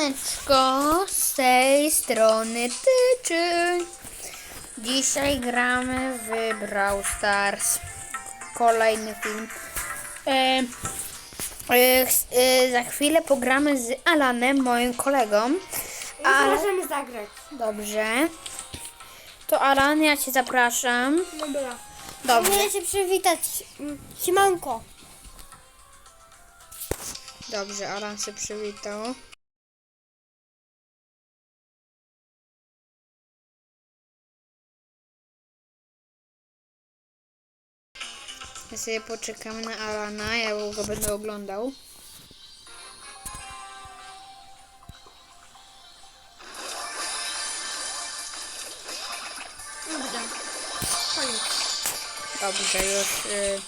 Siemaneczko, z tej strony Tyczy. Dzisiaj gramy w Brawl Stars. Kolejny film. E, e, e, za chwilę pogramy z Alanem, moim kolegą. Ale, Możemy zagrać. dobrze. To Alan, ja cię zapraszam. Dobra. Dobrze. Mogę się przywitać. Siemanko. Dobrze, Alan się przywitał. Ja sobie poczekam na Alana, ja go będę oglądał. Dobra. Koniec. Dobrze, już, y,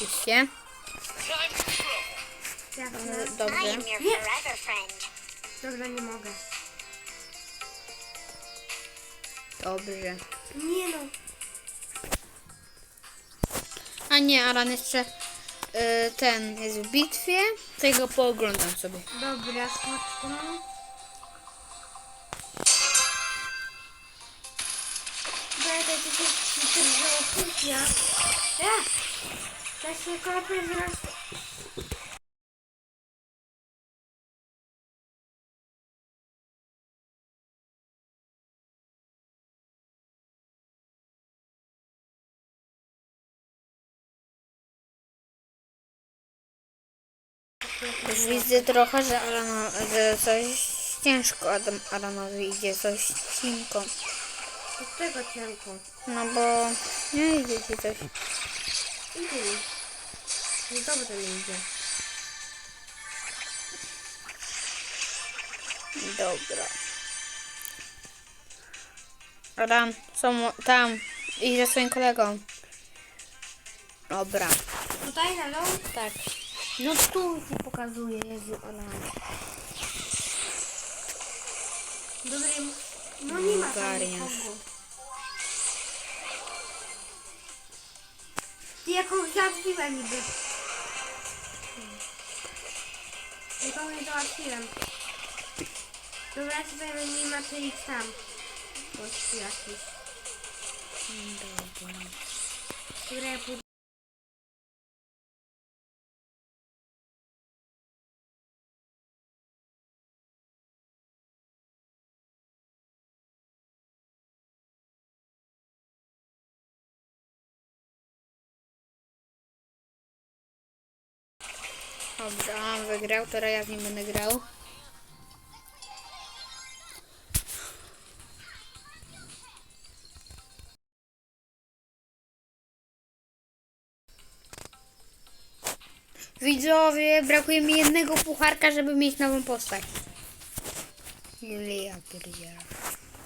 już się. Y. Dobrze. Am your forever friend. Dobra, nie mogę. Dobrze. Nie no. A nie, Alan jeszcze y, ten jest w bitwie, to ja go pooglądam sobie. Dobra, smaczko. Będę dzisiaj przytrzymał kuchnia. Ja! Ja się kopię zaraz. Już widzę trochę, że, Alano, że coś ciężko Adam, Alanowi idzie, coś cienko. Tego cienko. No bo nie idzie ci coś. Idzie mi. No dobrze mi idzie. Dobra. Alan, są tam. Idź ze swoim kolegą. Dobra. Tutaj dół? Tak. No tu ci pokazuję, Jezu, Alan. Dobra, no nie ma tam Ogarniasz. nikogo. Ty jakąś załatwiłem niby. Nikogo nie załatwiłem. Dobra, ja powiem, nie ma idź tam. Gościu jakiś. Dobra, ja pójdę. On wygrał, teraz ja z nim będę grał. Widzowie, brakuje mi jednego pucharka, żeby mieć nową postać. Julia pierdziela.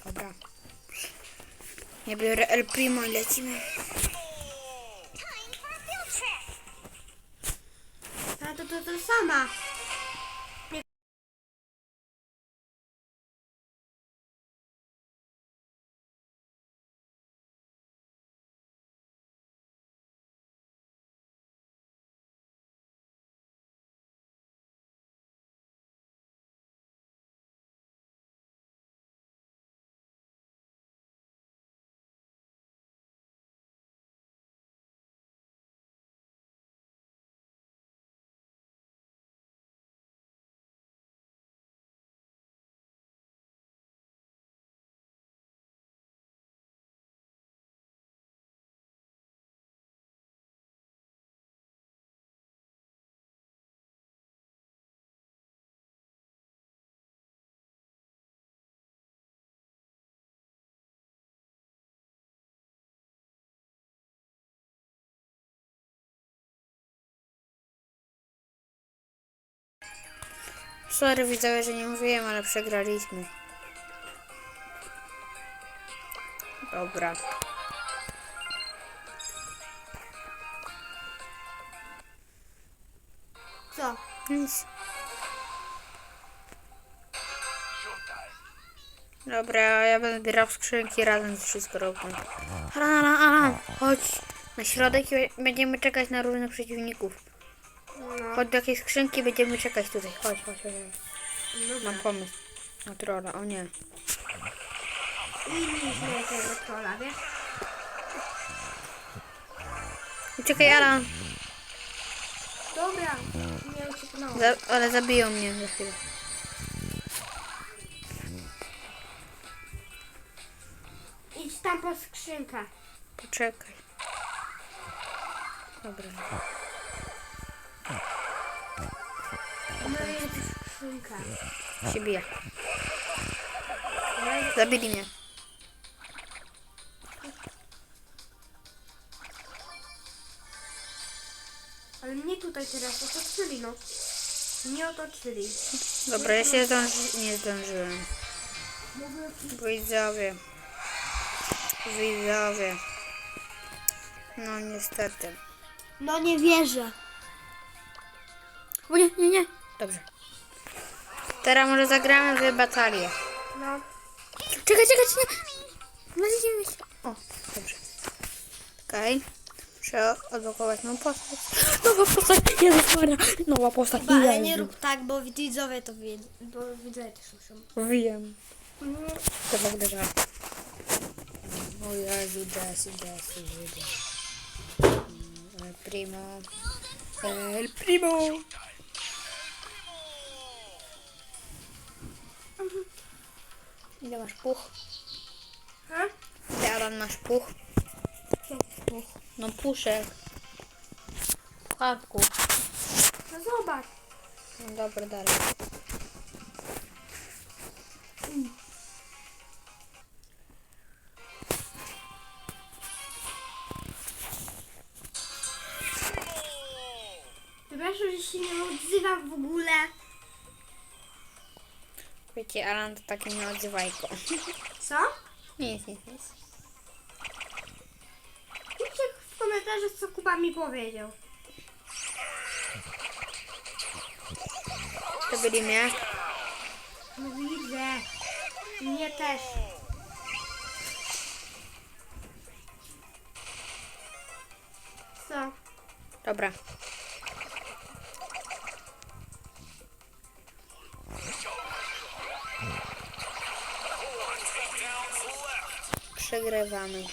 Dobra. Ja biorę El Primo i lecimy. A to to, to Sorry widzowie, że nie mówiłem, ale przegraliśmy. Dobra. Co? Nic. Dobra, ja będę zbierał skrzynki razem z wszystko robią. Alan, Alan, Alan, chodź na środek i będziemy czekać na różnych przeciwników. No. Chodź do jakiejś skrzynki, będziemy czekać tutaj. Chodź, chodź, chodź. chodź. Dobra. Mam pomysł. Na trolla, o nie. Mieliśmy tego trolla, wiesz? Uciekaj, Alan. Dobra, nie ucieknąłem. Za, ale zabiją mnie za chwilę. Idź tam po skrzynkę. Poczekaj. Dobra. No jest. Się bije. Zabili mnie. Ale nie tutaj teraz, otoczyli no. Nie otoczyli. Dobra, ja się zdąży... nie zdążyłem. Widzowie. Widzowie. No niestety. No nie wierzę. O nie, nie, nie. Dobrze. Teraz może zagramy w batalię. No. Czekaj, czekaj, czekaj. Znaleźliśmy się. O, dobrze. Okej. Muszę odblokować nową postać. Nowa postać. Jezus Maria. Nowa postać. Ale nie rób tak, bo widzowie to wiedzą. Bo widzowie też muszą. Wiem. To w ogóle żart. O Jezu, Jesse, Jesse, Jesse. El primo. El primo. Ile masz puch? Ile Alan masz puch? No puszek. Pucharku. No zobacz. No dobra, dalej. Wiecie, Alan to taki nieodzywajko. Co? Nic, nic, nic. Piszcie w komentarzach, co Kuba mi powiedział. To byli mnie. No widzę. Mnie też. Co? Dobra. Przegrywamy.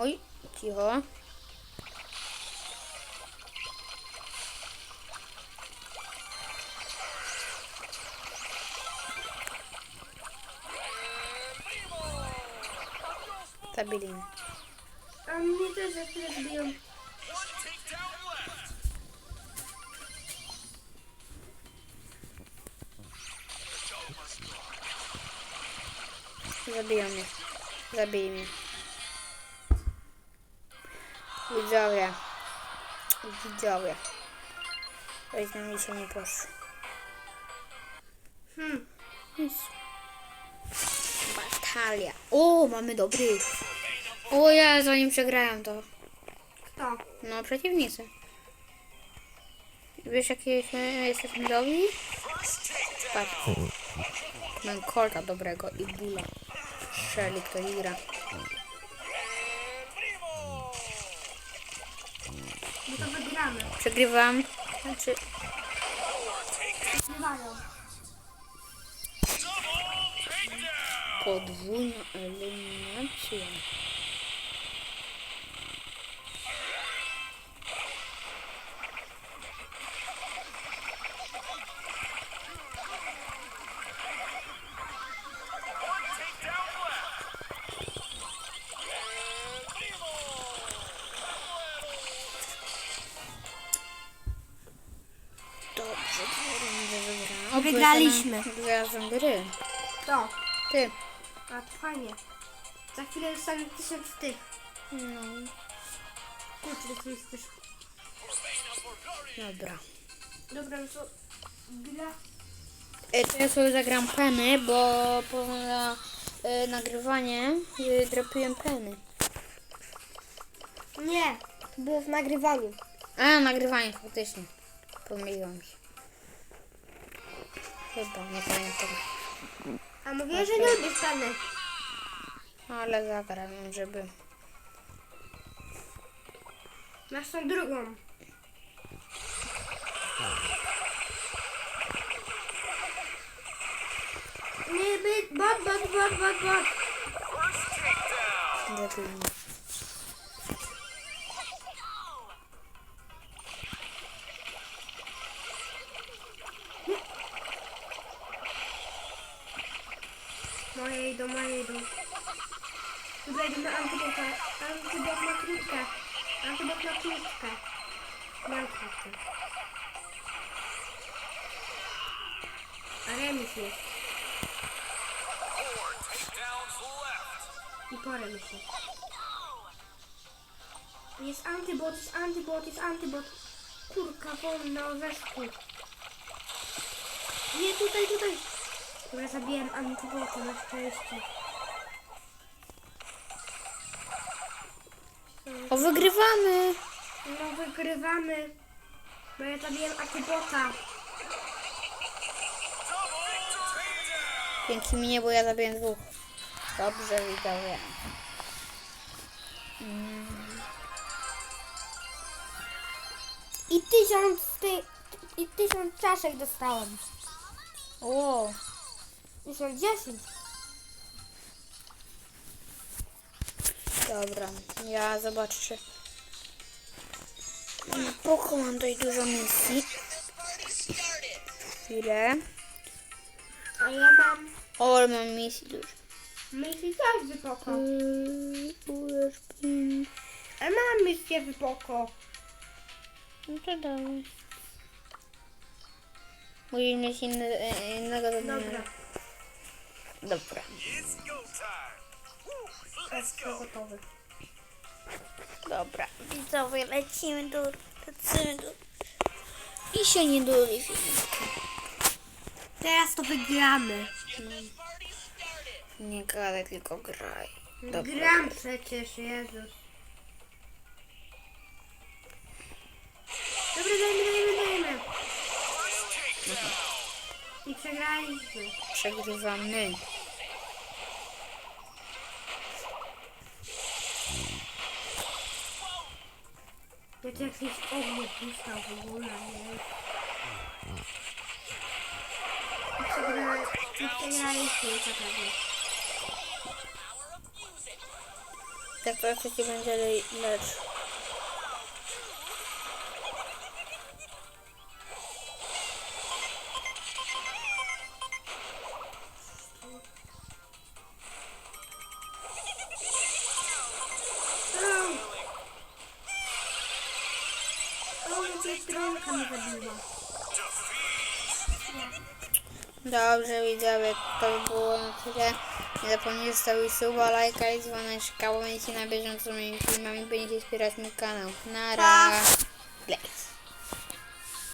Oj, cicho. Zabili mnie. A mnie też za chwilę zbiją. Zabiją mnie. Zabij mnie. Widzowie. Widzowie. Oj, z nami się nie poszło. Hmm. Nic. Batalia. O, mamy dobry. O, ja zanim przegrałem to. Kto? No, przeciwnicy. Wiesz, jakie jesteśmy dobrzy? Patrz. Mam kolta dobrego i bula. Strzeli, kto gra. No to wygramy. Przegrywam. Znaczy, Wygrywają. podwójna eliminacja. Wygraliśmy. Wygrałam gry. Kto? Ty. A to fajnie. Za chwilę dostanę tysiąc tych. No, Kurczę, to jest też... dobra. Dobra, no to... Gra... E, to ja sobie zagram peny, bo poza e, nagrywanie e, dropiłem peny. Nie, to było w nagrywaniu. A, nagrywanie faktycznie. Pomyliłam się. Chyba, nie pamiętam. A mówiłeś, że nie lubisz panek. No, ale zagram, żeby... Masz tą drugą. Nie, bot, bot, bot, bot, bot. Definitely. Na antybota. Antybot na krótkę. Antybot na krótkę. Miał krótkę. A remis jest. I po remisie. Jest antybot, jest antybot, jest antybot. Kurka wolna, orzeszku. Nie, tutaj, tutaj. Dobra, zabiłem antybota na szczęście. Wygrywamy! No wygrywamy. Bo ja zabiłem antybota. Dzięki mnie, bo ja zabiłem dwóch. Dobrze, widzowie. I tysiąc ty, i tysiąc czaszek dostałem. Wow. Tysiąc dziesięć. Dobra, ja zobaczę. Poko mam tutaj dużo misji. Chwilę. A ja mam O, ale mam misji dużo. misję też. Yy, pięć. A mam misję wysoko. No to dawaj. Musisz mieć inny, e, innego zadania. Dobra, Dobra. Jestem gotowy. Dobra. Widzowie, lecimy do... Lecimy do... I się nie doli Teraz to wygramy. Nie gadaj, tylko graj. Dobra. Gram przecież, Jezus. Dobra, dajmy, dajmy, dajmy. I przegraliśmy. Przegrywamy. Jak jakiś ogniu puszczał w ogóle, nie? I przegrali- i przegraliśmy to pewnie. Tak to się będzie le- lecz. Au! Trąbka mnie zabiła. Dobrze widzowie, to by było na tyle. Nie zapomnijcie zostawić suba, lajka i dzwoneczka, bo będziecie na bieżąco z moimi filmami, będziecie wspierać mój kanał. Nara! Play.